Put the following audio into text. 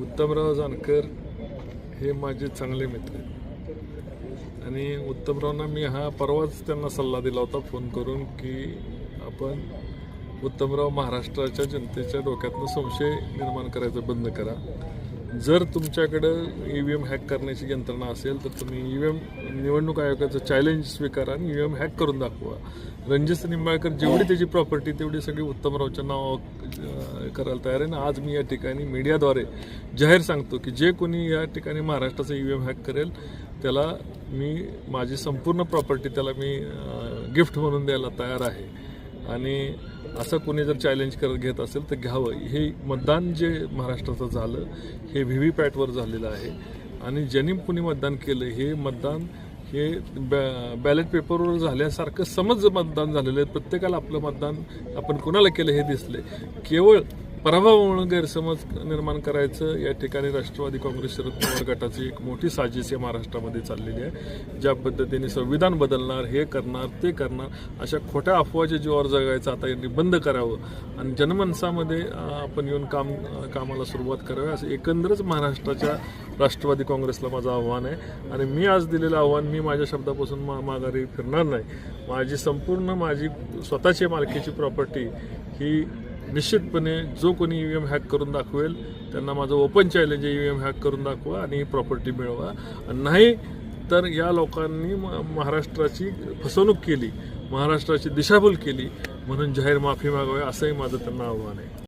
उत्तमराव जानकर हे माझे चांगले मित्र आणि उत्तमरावना मी हा परवाच त्यांना सल्ला दिला होता फोन करून की आपण उत्तमराव महाराष्ट्राच्या जनतेच्या डोक्यातनं संशय निर्माण करायचं बंद करा. जर तुमच्याकडं ई व्ही एम हॅक करण्याची यंत्रणा असेल तर तुम्ही ई व्ही एम निवडणूक आयोगाचं चॅलेंज स्वीकारा आणि ई व्ही एम हॅक करून दाखवा. रणजित निंबाळकर जेवढी त्याची प्रॉपर्टी तेवढी सगळी उत्तमरावच्या नावावर करायला तयार आहे. ना आज मी या ठिकाणी मीडियाद्वारे जाहीर सांगतो की जे कोणी या ठिकाणी महाराष्ट्राचं ई व्ही एम हॅक करेल त्याला मी माझी संपूर्ण प्रॉपर्टी त्याला मी गिफ्ट म्हणून द्यायला तयार आहे. आणि असं कोणी जर चॅलेंज करत घेत असेल तर घ्यावं. हे मतदान जे महाराष्ट्राचं झालं हे व्ही व्ही पॅटवर झालेलं आहे. आणि ज्यांनी कुणी मतदान केलं हे मतदान हे बॅ बॅलेट पेपरवर झाल्यासारखं समज मतदान झालेलं आहे. प्रत्येकाला आपलं मतदान आपण कोणाला केलं हे दिसले केवळ पराभव म्हणून गैरसमज निर्माण करायचं या ठिकाणी राष्ट्रवादी काँग्रेस शरद पवार गटाची एक मोठी साजिश या महाराष्ट्रामध्ये चाललेली आहे. ज्या पद्धतीने संविधान बदलणार हे करणार ते करणार अशा खोट्या अफवाच्या जीवावर जगायचं आता यांनी बंद करावं. आणि जनमानसामध्ये आपण येऊन काम कामाला सुरुवात करावी असं एकंदरच महाराष्ट्राच्या राष्ट्रवादी काँग्रेसला माझं आव्हान आहे. आणि मी आज दिलेलं आव्हान मी माझ्या शब्दापासून मा माघारी फिरणार नाही. माझी संपूर्ण माझी स्वतःची मालकीची प्रॉपर्टी ही निश्चितपणे जो कोणी ई व्ही एम हॅक करून दाखवेल त्यांना माझं ओपन चॅलेंज आहे ई व्ही एम हॅक करून दाखवा आणि ही प्रॉपर्टी मिळवा. आणि नाही तर या लोकांनी म- महाराष्ट्राची फसवणूक केली महाराष्ट्राची दिशाभूल केली म्हणून जाहीर माफी मागावी असंही माझं त्यांना आव्हान आहे.